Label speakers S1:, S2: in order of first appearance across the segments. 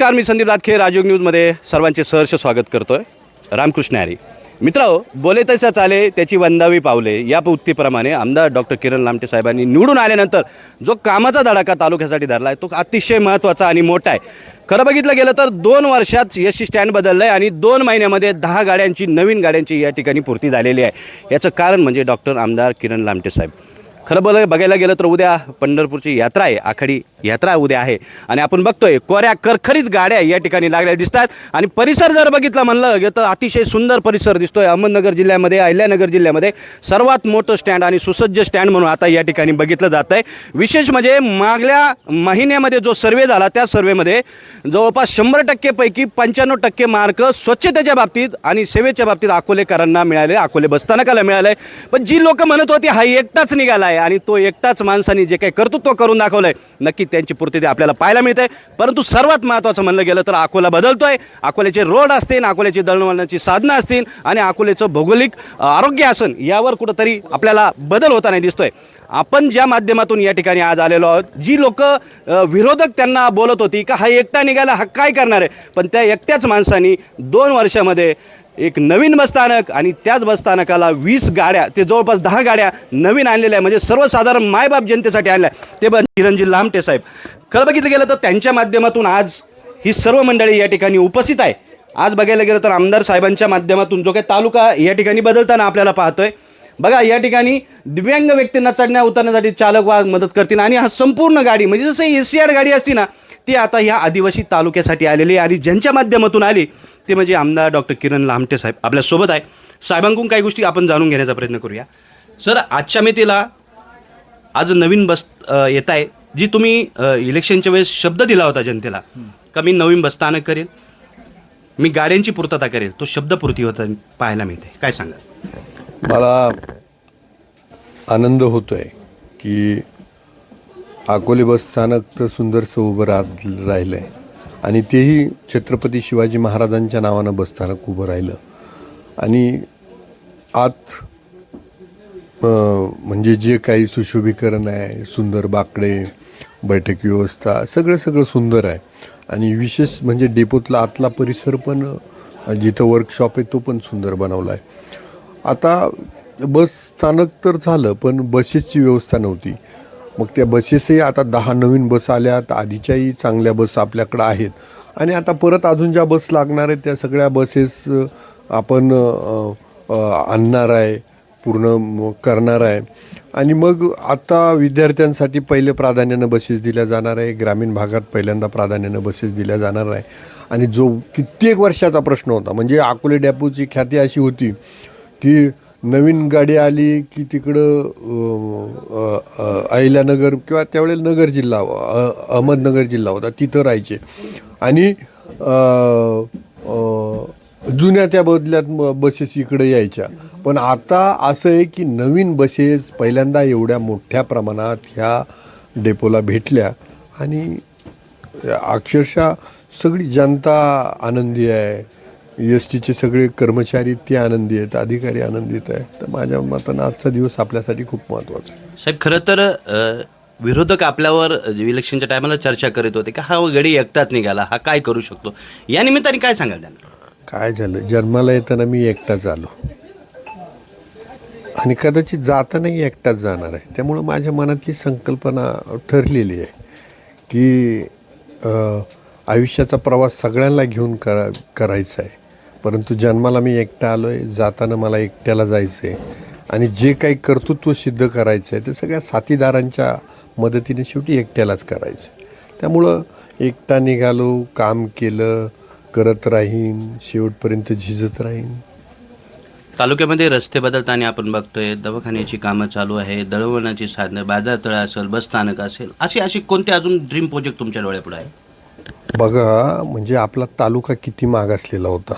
S1: नमस्कार मी संदीप दातखे राजयोग न्यूजमध्ये सर्वांचे सहर्ष स्वागत करतो आहे रामकृष्ण हरी. मित्र बोले तशा चाले त्याची वंदावी पावले. या उक्तीप्रमाणे आमदार डॉक्टर किरण लामटे साहेबांनी निवडून आल्यानंतर जो कामाचा धडाका तालुक्यासाठी धरला आहे तो अतिशय महत्त्वाचा आणि मोठा आहे. खरं बघितलं गेलं तर दोन वर्षात एस सी स्टँड बदललं आहे आणि दोन महिन्यामध्ये दहा गाड्यांची नवीन गाड्यांची या ठिकाणी पूर्ती झालेली आहे. याचं कारण म्हणजे डॉक्टर आमदार किरण लामटे साहेब. खरं बरं बघायला गेलं तर उद्या पंढरपूरची यात्रा आहे आखडी यात्रा उद्या आहे. आणि आपण बघतोय कोऱ्या करखरीत गाड्या या ठिकाणी लागल्या दिसतात. आणि परिसर जर बघितलं म्हणलं तर अतिशय सुंदर परिसर दिसतोय. अहमदनगर जिल्ह्यामध्ये अहिल्यानगर जिल्ह्यामध्ये सर्वात मोठं स्टँड आणि सुसज्ज स्टँड म्हणून आता या ठिकाणी बघितलं जात आहे विशेष म्हणजे मागल्या महिन्यामध्ये जो सर्वे झाला त्या सर्वेमध्ये जवळपास शंभर टक्केपैकी पंच्याण्णव टक्के मार्क स्वच्छतेच्या बाबतीत आणि सेवेच्या बाबतीत अकोलेकरांना मिळाले. अकोले बसस्थानकाला मिळाले पण जी लोक म्हणत होती हा एकटाच निघाला आहे आणि तो एकटाच माणसाने जे काही कर्तृत्व करून दाखवलं आहे नक्की त्यांची पूर्ती आपल्याला पाहायला मिळते. परंतु सर्वात महत्त्वाचं म्हणलं गेलं तर अकोला बदलतोय. अकोल्याचे रोड असतील अकोल्याची दळणवळणाची साधनं असतील आणि अकोल्याचं भौगोलिक आरोग्य असन यावर कुठंतरी आपल्याला बदल होताना दिसतोय. आपण ज्या माध्यमातून या ठिकाणी आज आलेलो आहोत जी लोक विरोधक त्यांना बोलत होती का हा एकटा निघाला हा काय करणार आहे? पण त्या एकट्याच माणसानी दोन वर्षामध्ये एक नवीन बसस्थानक आणि त्याच बसस्थानकाला वीस गाड्या ते जवळपास दहा गाड्या नवीन आणलेल्या आहे म्हणजे सर्वसाधारण मायबाप जनतेसाठी आणल्या ते पण चिरंजी लामटे साहेब. खरं बघितलं गेलं तर त्यांच्या माध्यमातून आज ही सर्व मंडळी या ठिकाणी उपस्थित आहे. आज बघायला गेलं तर आमदार साहेबांच्या माध्यमातून जो काही तालुका या ठिकाणी बदलताना आपल्याला पाहतोय. बघा या ठिकाणी दिव्यांग व्यक्तींना चढण्या उतरण्यासाठी चालक वाहक मदत करतील आणि हा संपूर्ण गाडी म्हणजे जसं ए सी आर गाडी असती ना ती आता ह्या आदिवासी तालुक्यासाठी आलेली आहे. आणि ज्यांच्या माध्यमातून आली ते म्हणजे आमदार डॉक्टर किरण लामटे साहेब. आपल्यासोबत आहे. साहेबांकडून काही गोष्टी आपण जाणून घेण्याचा प्रयत्न करूया. सर आजच्या मेतीला आज नवीन बस येत आहे जी तुम्ही इलेक्शनच्या वेळेस शब्द दिला होता जनतेला का मी नवीन बसस्थानक करेल? मी गाड्यांची पूर्तता करेल. तो शब्दपूर्ती होता पाहायला मिळते. काय सांगा
S2: मला आनंद होतो आहे की अकोले बस स्थानक तर सुंदरसं उभं राह राहिलं आहे आणि तेही छत्रपती शिवाजी महाराजांच्या नावानं बसस्थानक उभं राहिलं. आणि आत म्हणजे जे काही सुशोभीकरण आहे सुंदर बाकडे बैठक व्यवस्था सगळं सगळं सुंदर आहे. आणि विशेष म्हणजे डेपोतला आतला परिसर पण जिथं वर्कशॉप आहे तो पण सुंदर बनवला आहे आता बस स्थानक तर झालं पण बसेसची व्यवस्था नव्हती. मग त्या बसेसही आता दहा नवीन बस आल्यात आधीच्याही चांगल्या बस आपल्याकडं आहेत. आणि आता परत अजून ज्या बस लागणार आहेत त्या सगळ्या बसेस आपण आणणार आहे पूर्ण करणार आहे. आणि मग आता विद्यार्थ्यांसाठी पहिले प्राधान्यानं बसेस दिल्या जाणार आहे. ग्रामीण भागात पहिल्यांदा प्राधान्यानं बसेस दिल्या जाणार आहे. आणि जो कित्येक वर्षाचा प्रश्न होता म्हणजे अकोले डॅपोची ख्याती अशी होती की नवीन गाडी आली की तिकडं अहिल्यानगर किंवा त्यावेळेला नगर जिल्हा अहमदनगर जिल्हा होता तिथं राहायचे. आणि जुन्या त्या बदल्यात बसेस इकडे यायच्या. पण आता असं आहे की नवीन बसेस पहिल्यांदा एवढ्या मोठ्या प्रमाणात ह्या डेपोला भेटल्या आणि अक्षरशः सगळी जनता आनंदी आहे. एस टीचे सगळे कर्मचारी ते आनंदी आहेत अधिकारी आनंदित आहेत. तर माझ्या मतानं आजचा दिवस आपल्यासाठी खूप महत्त्वाचा आहे.
S1: साहेब खरं तर अ, विरोधक आपल्यावर इलेक्शनच्या टायमाला चर्चा करीत होते का हा गडी एकटाच निघाला हा काय करू शकतो? या निमित्ताने काय सांगाल त्यांना?
S2: काय झालं? जन्माला येताना मी एकटाच आलो. आणि कदाचित जातानाही एकटाच जाणार आहे. त्यामुळं माझ्या मनातली संकल्पना ठरलेली आहे की अ, आयुष्याचा प्रवास सगळ्यांना घेऊन करा करायचा आहे. परंतु जन्माला मी एकटा आलो आहे जाताना मला एकट्याला जायचं आहे आणि जे काही कर्तृत्व सिद्ध करायचं आहे ते सगळ्या साथीदारांच्या मदतीने शेवटी एकट्यालाच करायचं त्यामुळं एकटा निघालो काम केलं करत राहीन शेवटपर्यंत झिजत राहीन.
S1: तालुक्यामध्ये रस्ते बदलताना आपण बघतोय दवाखान्याची कामं चालू आहे दळणवळणाची साधनं बाजारतळ असेल बस स्थानक असेल अशी अशी कोणते अजून ड्रीम प्रोजेक्ट तुमच्या डोळ्यापुढे आहे?
S2: बघा म्हणजे आपला तालुका किती मागासलेला होता.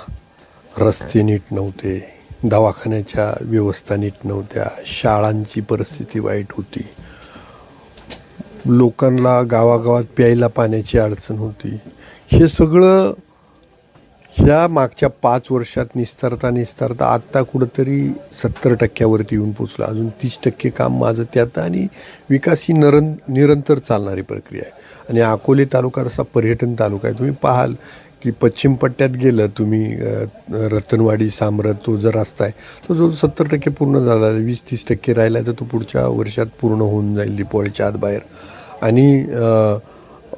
S2: रस्ते नीट नव्हते दवाखान्याच्या व्यवस्था नीट नव्हत्या शाळांची परिस्थिती वाईट होती. लोकांना गावागावात प्यायला पाण्याची अडचण होती. हे सगळं ह्या मागच्या पाच वर्षात निस्तारता निस्तारता आत्ता कुठंतरी सत्तर टक्क्यावरती येऊन पोचलं. अजून तीस टक्के काम माझं त्यात आणि विकास ही नरन निरंतर चालणारी प्रक्रिया आहे. आणि अकोले तालुका असा पर्यटन तालुका आहे तुम्ही पाहाल की पश्चिम पट्ट्यात गेलं तुम्ही रतनवाडी सामरत तो जो रस्ता आहे तो जो सत्तर टक्के पूर्ण झाला आहे वीस तीस टक्के राहिला आहे तर तो पुढच्या वर्षात पूर्ण होऊन जाईल दिपोळीच्या आत बाहेर. आणि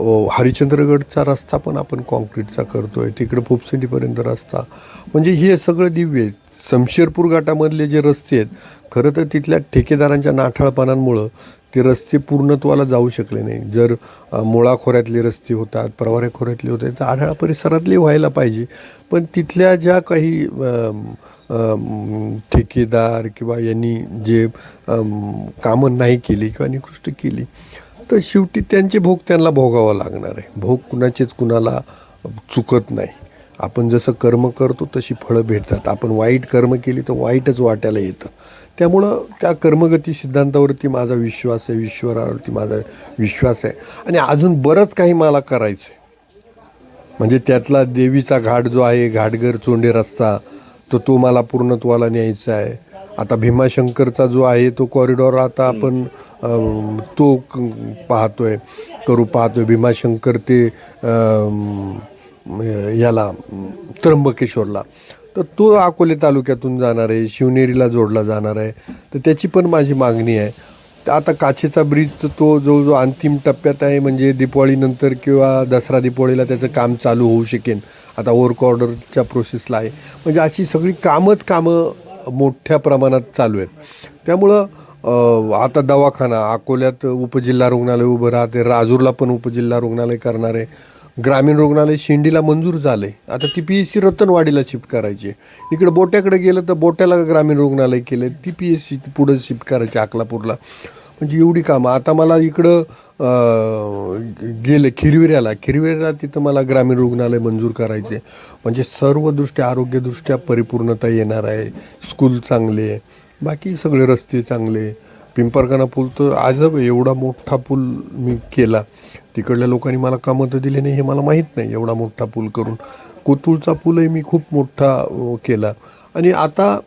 S2: हरिचंद्रगडचा हरिश्चंद्रगडचा रस्ता पण आपण कॉन्क्रीटचा आहे तिकडं पोपसंडीपर्यंत रस्ता. म्हणजे हे सगळं दिव्य शमशेरपूर घाटामधले जे रस्ते आहेत खरं तर तिथल्या ठेकेदारांच्या नाठाळपणांमुळं ते रस्ते पूर्णत्वाला जाऊ शकले नाही. जर मुळाखोऱ्यातले मुळा खोऱ्यातले रस्ते होतात प्रवारे खोऱ्यातले होते तर आढळा परिसरातले व्हायला पाहिजे. पण तिथल्या ज्या काही ठेकेदार किंवा यांनी जे कामं नाही केली किंवा निकृष्ट केली तर शेवटी त्यांचे भोग त्यांना भोगावा लागणार आहे. भोग कुणाचेच कुणाला चुकत नाही. आपण जसं कर्म करतो तशी फळं भेटतात. आपण वाईट कर्म केली तर वाईटच वाट्याला येतं. त्यामुळं त्या कर्मगती सिद्धांतावरती माझा विश्वास आहे ईश्वरावरती माझा विश्वास आहे. आणि अजून बरंच काही मला करायचं आहे म्हणजे त्यातला देवीचा घाट जो आहे घाटगर चोंडे रस्ता तो तो मला पूर्णत्वाला न्यायचा आहे. आता भीमाशंकरचा जो आहे तो कॉरिडॉर आता आपण तो पाहतोय करू पाहतोय. भीमाशंकर ते याला त्र्यंबकेश्वरला. तर तो अकोले तालुक्यातून जाणार आहे शिवनेरीला जोडला जाणार आहे. तर त्याची पण माझी मागणी आहे. तर आता काचेचा ब्रिज तर तो जो जो अंतिम टप्प्यात आहे. म्हणजे दिपावळीनंतर किंवा दसरा दीपावळीला त्याचं काम चालू होऊ शकेन आता वर्क ऑर्डरच्या प्रोसेसला आहे. म्हणजे अशी सगळी कामच कामं मोठ्या प्रमाणात चालू आहेत. त्यामुळं आता दवाखाना अकोल्यात उपजिल्हा रुग्णालय उभं राहते. राजूरला पण उपजिल्हा रुग्णालय करणार आहे. ग्रामीण रुग्णालय शेंडीला मंजूर झालं आहे आता ती पी एस सी रतनवाडीला शिफ्ट करायची आहे. इकडं बोट्याकडे गेलं तर बोट्याला ग्रामीण रुग्णालय केलं ती पी एस सी पुढं शिफ्ट करायची अकलापूरला. म्हणजे एवढी कामं. आता मला इकडं गेले खिरविऱ्याला. खिरविऱ्याला तिथं मला ग्रामीण रुग्णालय मंजूर करायचे म्हणजे सर्वदृष्ट्या आरोग्यदृष्ट्या परिपूर्णता येणार आहे. स्कूल चांगले बाकी सगळे रस्ते चांगले पिंपरकाना पूल तर आजब एवढा मोठा पूल मी केला. तिकडल्या लोकांनी मला कामं तर दिले नाही हे मला माहीत नाही एवढा मोठा पूल करून. कोथूळचा पूलही मी खूप मोठा केला. आणि आता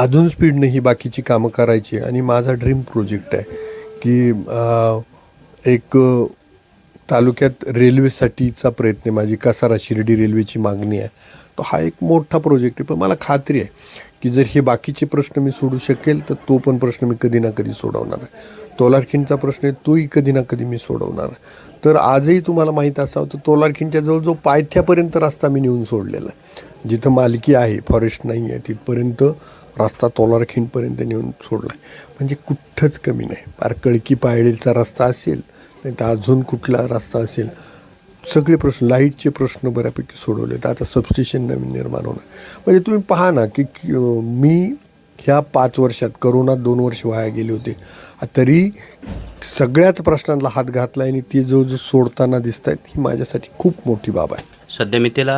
S2: अजून स्पीडने ही बाकीची कामं करायची आणि माझा ड्रीम प्रोजेक्ट आहे की एक तालुक्यात रेल्वेसाठीचा प्रयत्न माझी कसारा शिर्डी रेल्वेची मागणी आहे. तो हा एक मोठा प्रोजेक्ट आहे पण मला खात्री आहे. की जर हे बाकीचे प्रश्न मी सोडू शकेल तर तो पण प्रश्न मी कधी ना कधी सोडवणार आहे. तोलारखिंडचा प्रश्न आहे तोही कधी ना कधी मी सोडवणार आहे. तर आजही तुम्हाला माहीत असावं तर तोलारखिंडच्या जवळ जो पायथ्यापर्यंत रस्ता मी नेऊन सोडलेला आहे. जिथं मालकी आहे फॉरेस्ट नाही आहे तिथपर्यंत रस्ता तोलारखिंडपर्यंत नेऊन सोडला आहे. म्हणजे कुठंच कमी नाही. पार कळकी पायडीचा रस्ता असेल नाही तर अजून कुठला रस्ता असेल सगळे प्रश्न लाईटचे प्रश्न बऱ्यापैकी सोडवले तर आता सबस्टेशन नवीन निर्माण होणार. म्हणजे तुम्ही पहा ना की मी ह्या पाच वर्षात करोनात दोन वर्ष वाया गेले होते. तरी सगळ्याच प्रश्नांना हात घातला आणि ते जो जो सोडताना दिसत आहेत ही माझ्यासाठी खूप मोठी बाब आहे.
S1: सद्यमितेला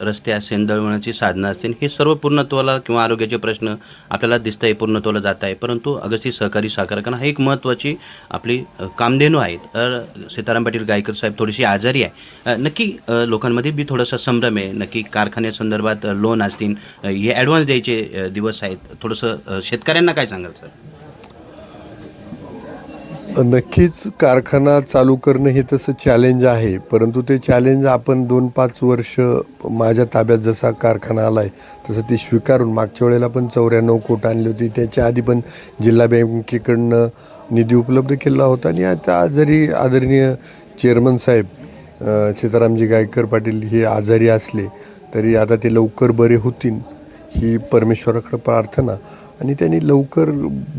S1: रस्ते असेल दळवण्याची साधनं असतील हे सर्व पूर्णत्वाला किंवा आरोग्याचे प्रश्न आपल्याला दिसत आहे पूर्णत्वाला जात आहे परंतु अगस्ती सहकारी साखर ही हा एक महत्त्वाची आपली कामधेनू आहेत तर सीताराम पाटील गायकर साहेब थोडीशी आजारी आहे. नक्की लोकांमध्ये बी थोडासा संभ्रम आहे. नक्की कारखान्यासंदर्भात लोन असतील हे ॲडव्हान्स द्यायचे दिवस आहेत. थोडंसं शेतकऱ्यांना काय सांगाल सर?
S2: नक्कीच कारखाना चालू करणं हे तसं चॅलेंज आहे. परंतु ते चॅलेंज आपण दोन पाच वर्ष माझ्या ताब्यात जसा कारखाना आला आहे तसं ते स्वीकारून मागच्या वेळेला पण चौऱ्याण्णव कोट आणली होती. त्याच्या आधी पण जिल्हा बँकेकडनं निधी उपलब्ध केला होता. आणि आता जरी आदरणीय चेअरमन साहेब सीतारामजी गायकर पाटील हे आजारी असले तरी आता ते लवकर बरे होतील. ही परमेश्वराकडे प्रार्थना आणि त्यांनी लवकर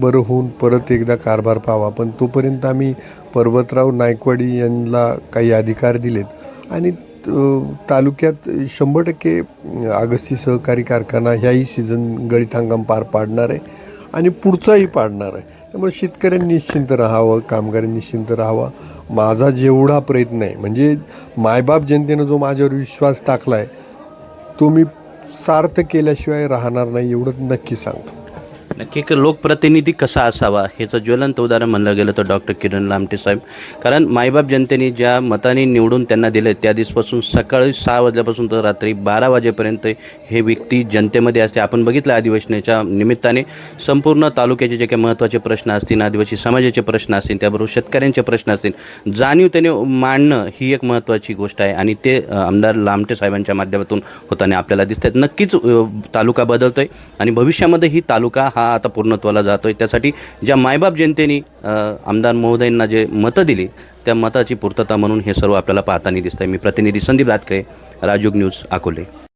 S2: बरं होऊन परत एकदा कारभार पाहावा पण तोपर्यंत आम्ही पर्वतराव नायकवाडी यांना काही अधिकार दिलेत. आणि तालुक्यात शंभर टक्के आगस्ती सहकारी कारखाना ह्याही सीझन गळीत हंगाम पार पाडणार आहे आणि पुढचाही पाडणार आहे. त्यामुळे शेतकऱ्यांनी निश्चिंत राहावं कामगारांनी निश्चिंत राहावा. माझा जेवढा प्रयत्न आहे म्हणजे मायबाप जनतेनं जो माझ्यावर विश्वास टाकला आहे तो मी सार्थ केल्याशिवाय राहणार नाही एवढं नक्की सांगतो.
S1: नक्की एक लोकप्रतिनिधी कसा असावा? ह्याचं ज्वलंत उदाहरण म्हणलं गेलं तर डॉक्टर किरण लामटे साहेब. कारण मायबाप जनतेने ज्या मताने निवडून त्यांना दिले त्या दिवसपासून सकाळी सहा वाजल्यापासून तर रात्री बारा वाजेपर्यंत हे व्यक्ती जनतेमध्ये असते. आपण बघितलं अधिवेशनाच्या निमित्ताने संपूर्ण तालुक्याचे जे काही महत्त्वाचे प्रश्न असतील आदिवासी समाजाचे प्रश्न असतील त्याबरोबर शेतकऱ्यांचे प्रश्न असतील जाणीव त्याने मांडणं ही एक महत्त्वाची गोष्ट आहे आणि ते आमदार लामटे साहेबांच्या माध्यमातून होताना आपल्याला दिसत आहेत नक्कीच तालुका बदलतो आहे आणि भविष्यामध्ये ही तालुका हा आता पूर्णत्वाला जातोय. त्यासाठी ज्या मायबाप जनतेने आमदार महोदयांना जे मतं दिली त्या मताची पूर्तता म्हणून हे सर्व आपल्याला पाहताना आहे मी प्रतिनिधी संदीप दातके राजूग न्यूज अकोले.